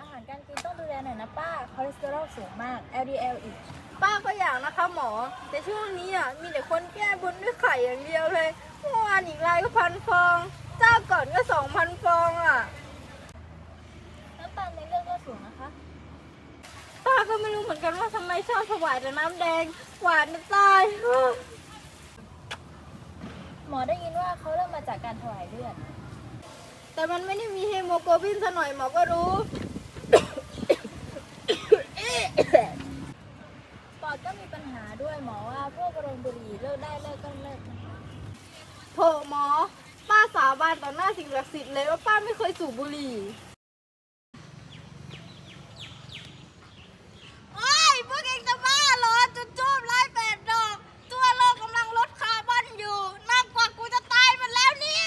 อาหารการกินต้องดูแลหน่อยนะป้า คอเลสเตอรอลสูงมาก LDL อีก ป้าก็อยากนะคะหมอ แต่ช่วงนี้อะมีแต่คนแก้บนด้วยไข่อย่างเดียวเลยเมื่อวานอีกรายก็พันฟอง เจ้าก่อนก็สองพันฟองอะ น้ำตาลในเลือดก็สูงนะคะ ป้าก็ไม่รู้เหมือนกันว่าทำไมชอบถวายแต่น้ำแดง หวานจะตาย หมอได้ยินว่าเขาเริ่มมาจากการถวายเลือด แต่มันไม่ได้มีเฮโมโกลบินซะหน่อยหมอก็รู้ ปอดก็มีปัญหาด้วยหมอว่าพวกโรงบุหรี่เลิกได้เลิกก็เลิกนะคะโถหมอ ป้าสาบานต่อหน้าสิ่งศักดิ์สิทธิ์เลยว่าป้าไม่เคยสูบบุหรี่ โอ้ย พวกเองจะบ้าเหรอจุดจูบไล่แปดดอก ตัวโลกกำลังลดคาร์บอนอยู่น่ากว่ากูจะตายหมันแล้วเนี่ย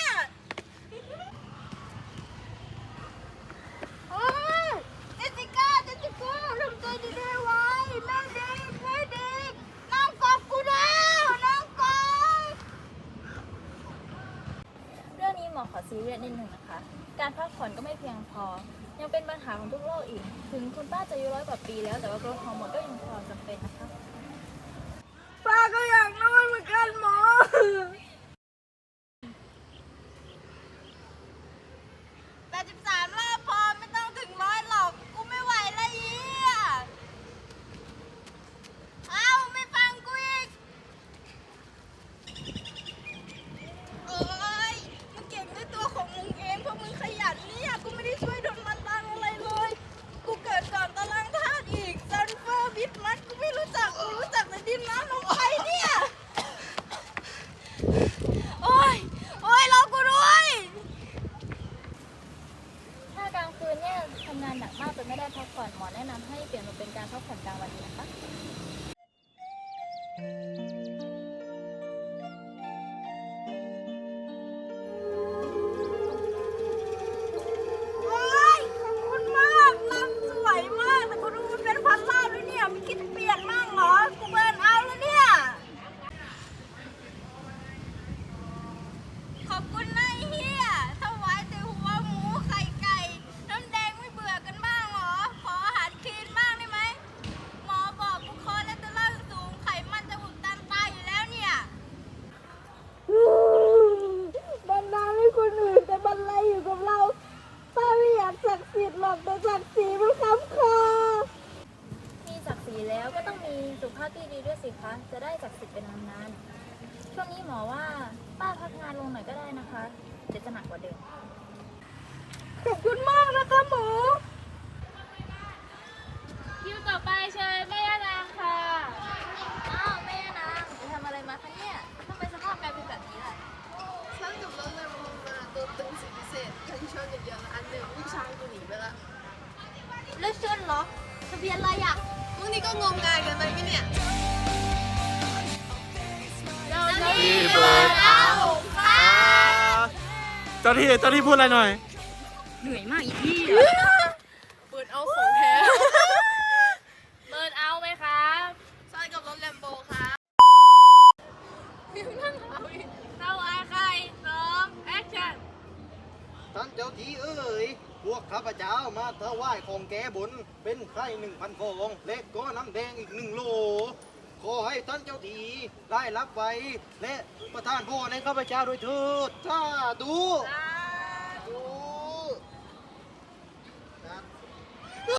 โอ้ยเจสสิก้าเจสสิก้าทำใจดีๆไว้ไม่ดีไม่ดีนั่งกอบกูแล้วนั่งกอบ เรื่องนี้หมอขอซีเรียดนิดหนึ่งนะคะ การพักผ่อนก็ไม่เพียงพอ ยังเป็นปัญหาของทุกโรคอีก ถึงคุณป้าจะอายุร้อยกว่าปีแล้วแต่ว่าโกรคฮอร์โมนก็ยังพอจำเป็นนะคะ ป้าก็อยากนอนเหมือนกันหมอ แปดสิบสามรอบพอไม่ต้องถึงร้อยหรอก กูไม่ไหวแล้วเยี่ยเอ้า ไม่ฟังกูอีก เอ้ยมึงเก่งด้วยตัวของมึงเองเพราะมึงขยันเนี่ย กูไม่ได้ช่วยโดนมันตังอะไรเลย กูเกิดก่อนตารางธาตุอีกซันเฟอร์บิทมัสกูไม่รู้จัก กูรู้จักแต่ดินน้ำลมไฟเนี่ย โอ้ย โอ้ยรอกูด้วย ถ้ากลางคืนเนี่ยทำงานหนักมากจนไม่ได้พักผ่อนหมอแนะนำให้เปลี่ยนมาเป็นการพักผ่อนกลางวันดีนะคะาพที่ดีด้วยสิคะจะได้ศักดิ์สิทธิ์เป็นนานๆช่วงนี้หมอว่าป้าพักงานลงหน่อยก็ได้นะคะเดี๋ยวจะหนักกว่าเดิมขอบคุณมากนะคะหมอคิวต่อไปเชิญแม่ย่านางค่ะอ้าวแม่ย่านางไปทำอะไรมาคะเนี่ยทำไมสภาพกลายเป็นแบบนี้ล่ะฉันกับรถเลยมองมาตัวตึงสิพิเศษฉันชอบเยอะๆนะอันหนึ่งลูกชายกูหนีไปละเลือดชนเหรอทะเบียนอะไรอะ พวกนี้ก็งมงายกันไปไหมเนี่ย ที่เบิร์ดเอาเจ้าที่เจ้าที่พูดอะไรหน่อยเปิดเอาของแท้เบิร์นเอาไหมครับฉันกับรถแลมโบค่ะนั่งเอาอีกเราอาใครสองแอคชั่น ท่านเจ้าที่เอ้ย พวกข้าพเจ้ามาถวายของแก้บน เป็นไข่หนึ่งพันฟองและก็น้ำแดงอีกหนึ่งโล ขอให้ท่านเจ้าทีได้รับไว้ และประทานพรในข้าพเจ้าโดยเถิดสาธุ สา